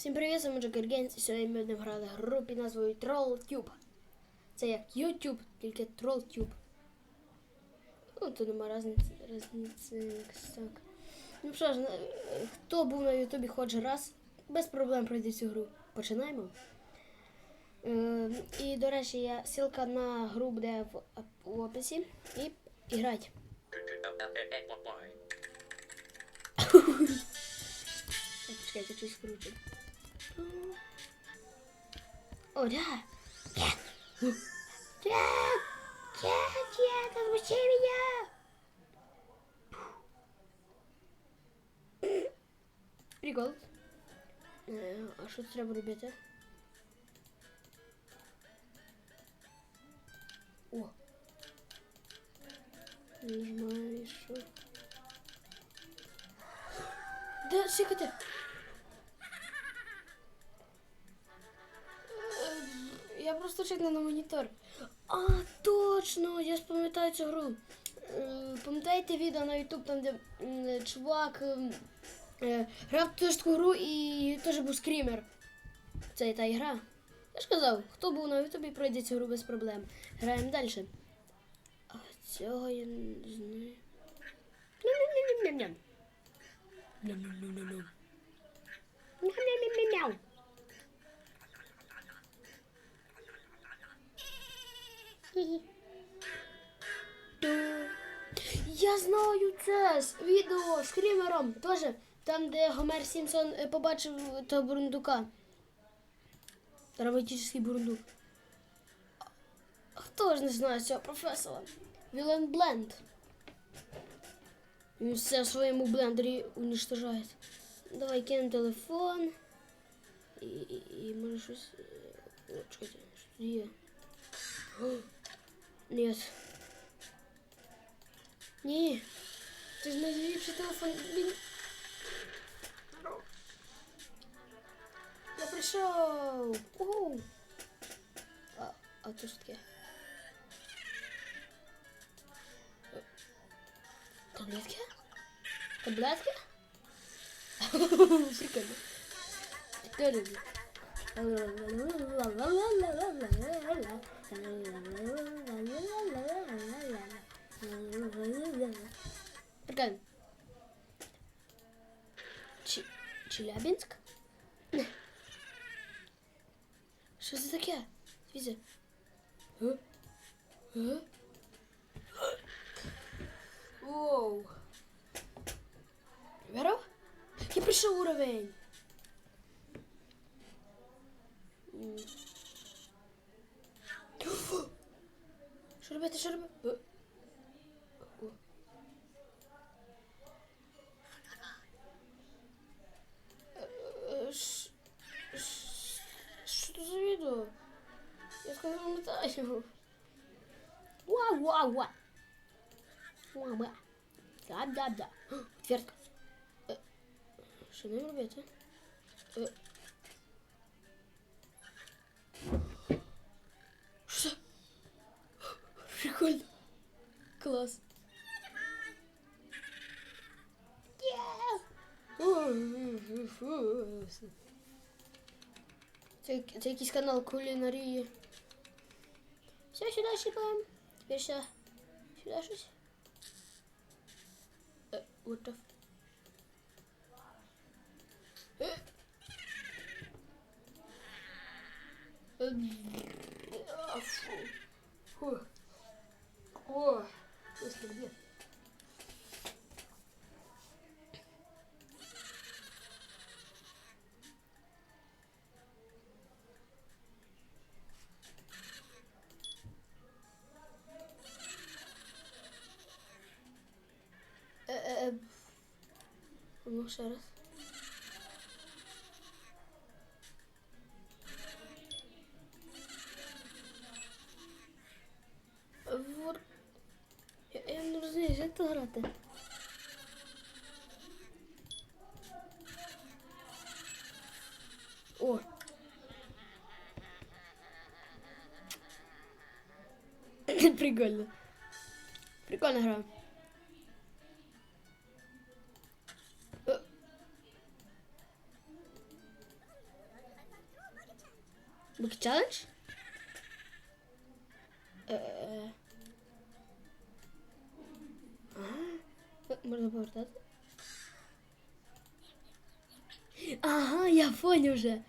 Всім привіт, я Джокер Геймс, і сьогодні ми будемо грати гру під назвою TrollTube. Це як YouTube, тільки TrollTube. Ну, тут нема різниці, різниці так. Ну що ж, хто був на Ютубі хоч раз, без проблем пройде цю гру. Починаємо. Е, і, до речі, я ссылка на гру буде в, в описі. І, грать. Чекайте, щось круче. О, да. Нет. Нет. Нет, нет, отпусти меня. Прикол. Е, А що треба робити? О. Нажимаєш. Да, чекайте. Я просто чекну на монітор. А, точно! Я ж пам'ятаю цю гру. Пам'ятаєте відео на YouTube, там, де чувак е, грав теж таку гру і теж був скрімер. Це і та ігра. Я ж казав, хто був на Ютубі, пройде цю гру без проблем. Граємо далі. А цього я не знаю. Ням-ням-ням-ням-ням. Ням-ням-ням-ням. Ням-ням-ням-ням. Я знаю це з відео з Крімером. Теж там, де Гомер Сімпсон е, побачив того бурундука. Драматичний бурундук. Хто ж не знає цього професора? Вілен Бленд. Він все в своєму блендері уничтожає. Давай кинемо телефон. І, і, і може щось. е, О, чекайте, що є. О, Ні. Це ж найліпший телефон. Він... Я прийшов. Угу. А, а то що таке? Таблетки? Таблетки? Прикольно. Прикольно. Прикольно. Чи- Челябинськ? Що це таке? Дивіться. Е? Е? Воу. Віров? Я прийшов уровень. Що робити, що робити? Е. Е, Що за відео? Я скажу, не пам'ятаю. Вау, вау, вау. Вау, вау. Да, да, да. Отвертка. Е, Що ним робити? Це, це якийсь канал кулінарії. Все, сюди щипаємо. Тепер ще сюди щось. Е, what the f- Е. Е, а, фу. Фу. О, господи, где? Е. Ну, ще раз. Вот. Я, я не розумію, як це грати. О. Прикольно. Прикольна гра. Буки челендж? Е. Ага. Можна повертати? Ага, я понял вже.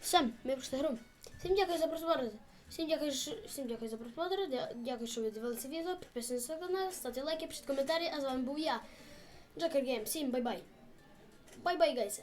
Все, ми пройшли гру. Всім дякую за просмотр. Всім дякую, всім дякую за просмотр. Дякую, що ви дивилися відео. Підписуйтесь на канал, ставте лайки, пишіть коментарі. А з вами був я, Джокер Гейм. Всім бай-бай. Бай-бай, гайся.